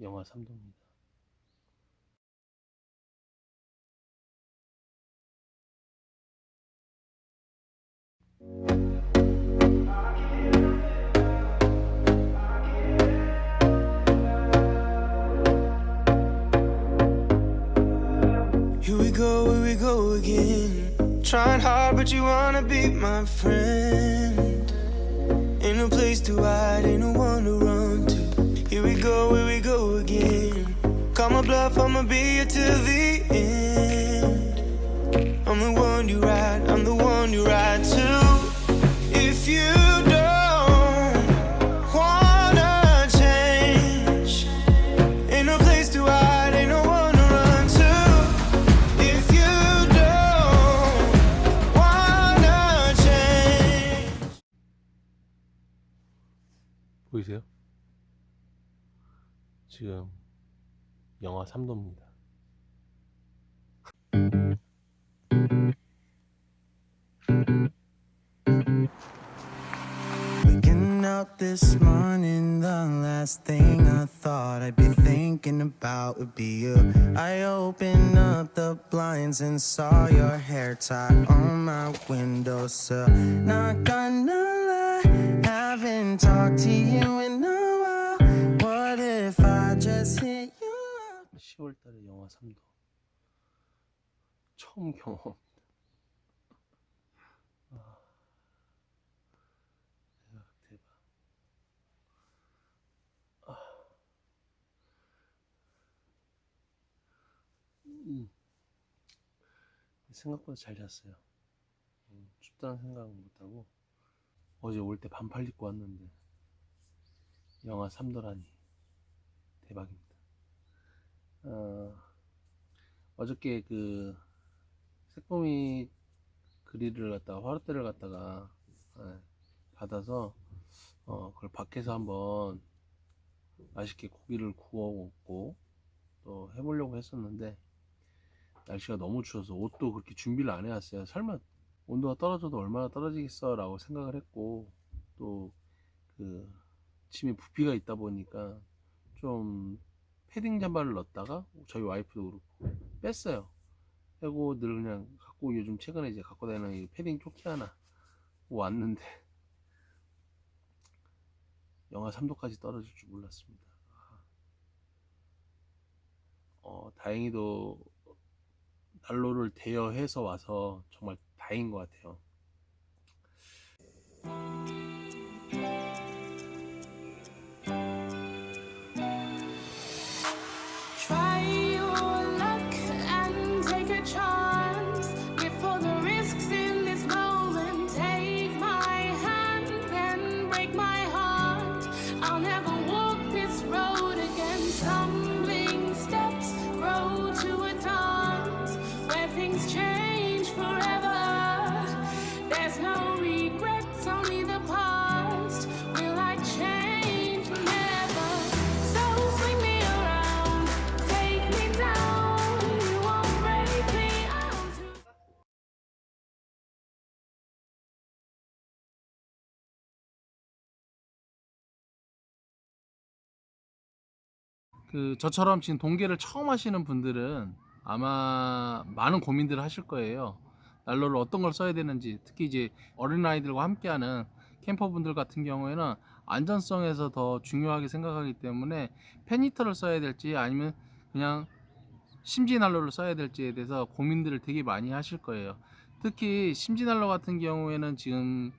영하 3도입니다. Here we go, here we go again. Trying hard, but you wanna be my friend. Ain't no place to hide, ain't no one to run to. Here we go, here we go again. Call my bluff, I'ma be here till the end. I'm the one you ride, I'm the one you ride to. If you don't wanna change, ain't no place to hide, ain't no 지금 영하 3도입니다. Waking up this morning, the last thing I thought I'd be thinking about would be you. I opened up the blinds and saw your hair tie on my windowsill. Not gonna lie, haven't talked to you 10월 달에 영하 3도. 처음 경험. 아, 대박, 대박. 아. 음. 생각보다 잘 잤어요. 음, 춥다는 생각은 못하고 어제 올 때 반팔 입고 왔는데 영하 3도라니 대박입니다. 어, 어저께 그 새꼬미 그릴을 갖다가 화롯대를 갖다가 예, 받아서 어, 그걸 밖에서 한번 맛있게 고기를 구워 먹고 또 해보려고 했었는데 날씨가 너무 추워서 옷도 그렇게 준비를 안 해왔어요. 설마 온도가 떨어져도 얼마나 떨어지겠어 라고 생각을 했고 또 그 침에 부피가 있다 보니까 좀 패딩 잠바를 넣었다가 저희 와이프도 그렇고 뺐어요. 빼고 늘 그냥 갖고 요즘 최근에 이제 갖고 다니는 이 패딩 조끼 하나 왔는데 영하 3도까지 떨어질 줄 몰랐습니다. 어, 다행히도 난로를 대여해서 와서 정말 다행인 것 같아요. 그 저처럼 지금 동계를 처음 하시는 분들은 아마 많은 고민들을 하실 거예요. 난로를 어떤 걸 써야 되는지 특히 이제 어린아이들과 함께하는 캠퍼분들 같은 경우에는 안전성에서 더 중요하게 생각하기 때문에 팬히터를 써야 될지 아니면 그냥 심지 난로를 써야 될지에 대해서 고민들을 되게 많이 하실 거예요. 특히 심지 난로 같은 경우에는 지금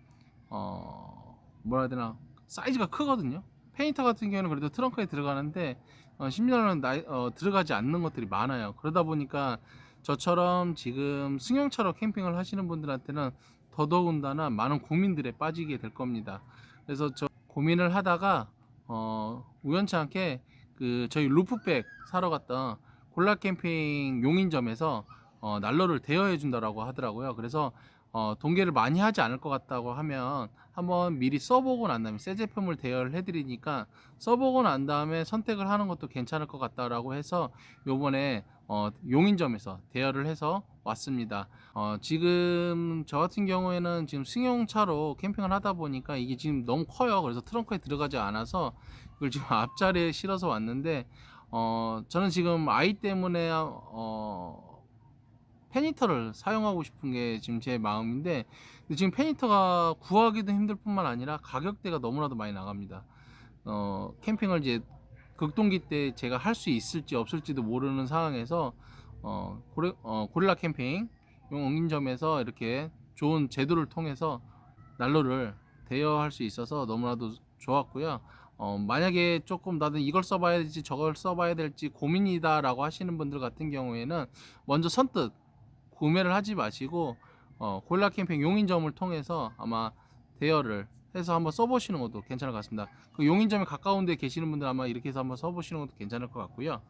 어 뭐라 해야 되나 사이즈가 크거든요. 페인터 같은 경우는 그래도 트렁크에 들어가는데 어, 심지어는 나이- 어, 들어가지 않는 것들이 많아요. 그러다 보니까 저처럼 지금 승용차로 캠핑을 하시는 분들한테는 더더군다나 많은 고민들에 빠지게 될 겁니다. 그래서 저 고민을 하다가 어, 우연치 않게 그 저희 루프백 사러 갔던 골라 캠핑 용인점에서 어, 난로를 대여해 준다라고 하더라고요. 그래서 어, 동계를 많이 하지 않을 것 같다고 하면 한번 미리 써보고 난 다음에 새 제품을 대여를 해드리니까 써보고 난 다음에 선택을 하는 것도 괜찮을 것 같다라고 해서 요번에 어, 용인점에서 대여를 해서 왔습니다. 어, 지금 저 같은 경우에는 지금 승용차로 캠핑을 하다 보니까 이게 지금 너무 커요. 그래서 트렁크에 들어가지 않아서 이걸 지금 앞자리에 실어서 왔는데 어, 저는 지금 아이 때문에 어, 페니터를 사용하고 싶은 게 지금 제 마음인데 지금 페니터가 구하기도 힘들 뿐만 아니라 가격대가 너무나도 많이 나갑니다. 어, 캠핑을 이제 극동기 때 제가 할 수 있을지 없을지도 모르는 상황에서 어, 고리, 어, 고릴라 캠핑 용인점에서 이렇게 좋은 제도를 통해서 난로를 대여할 수 있어서 너무나도 좋았고요. 어, 만약에 조금 나는 이걸 써봐야 될지 저걸 써봐야 될지 고민이다라고 하시는 분들 같은 경우에는 먼저 선뜻 구매를 하지 마시고 어, 고릴라 캠핑 용인점을 통해서 아마 대여를 해서 한번 써보시는 것도 괜찮을 것 같습니다. 그 용인점에 가까운 데 계시는 분들 아마 이렇게 해서 한번 써보시는 것도 괜찮을 것 같고요.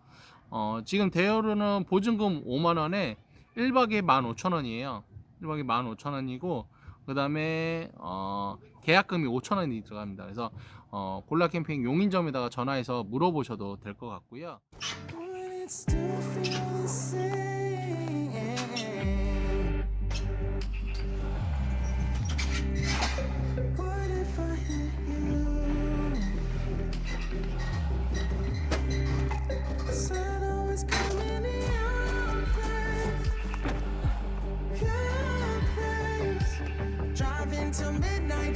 어, 지금 대여료는 보증금 5만원에 1박에 15,000원이에요. 1박에 15,000원이고, 그 다음에, 어, 계약금이 5,000원이 들어갑니다. 그래서, 어, 골라 캠핑 용인점에다가 전화해서 물어보셔도 될 것 같고요.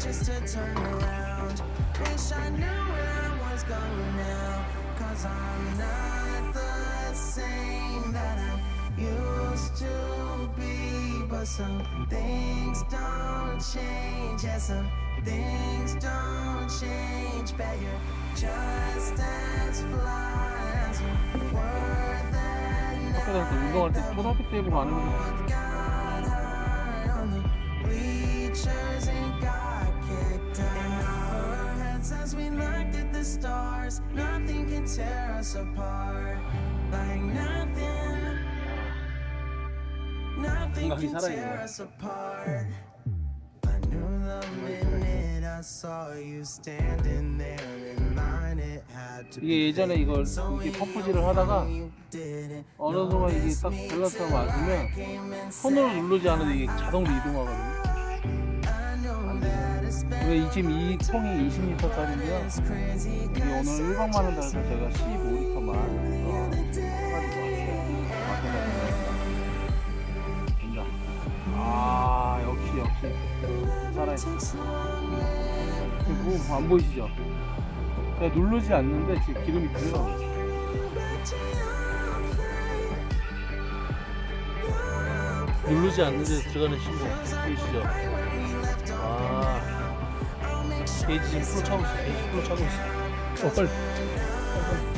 Just to turn around. Wish I knew where I was going now. Cause I'm not the same that I used to be. But some things don't change. Yeah, some things don't change. Bet you're just as fly as you were then. 학 the stars, nothing can tear us apart. Like nothing, nothing can tear us apart. I knew the minute I saw you standing there in line, it had to 이게 be 예전에. 이걸 even 퍼프질을 하다가 어느 순간 이게 딱 밸런스가 맞으면 손으로 누르지 않아도 이게 자동으로 이동하거든요. 이 지금 이 통이 20리터짜리인데요. 이게 오늘 1박만 원 달아서 제가 15리터만 어, 사가지고 왔어요. 된다. 아 역시 역시 살아있어. 그거 안 보이시죠? 제가 누르지 않는데 지금 기름이 들어가고. 누르지 않는데 들어가는 신호 보이시죠? 아 게이지 지금 풀로 차고 있어. 게이지 풀로 차고 있어. 어 빨리. 빨리, 빨리.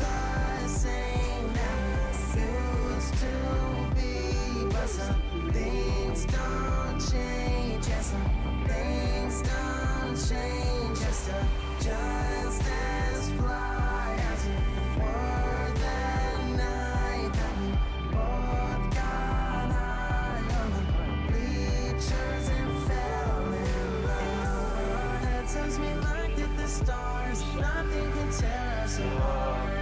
Selah.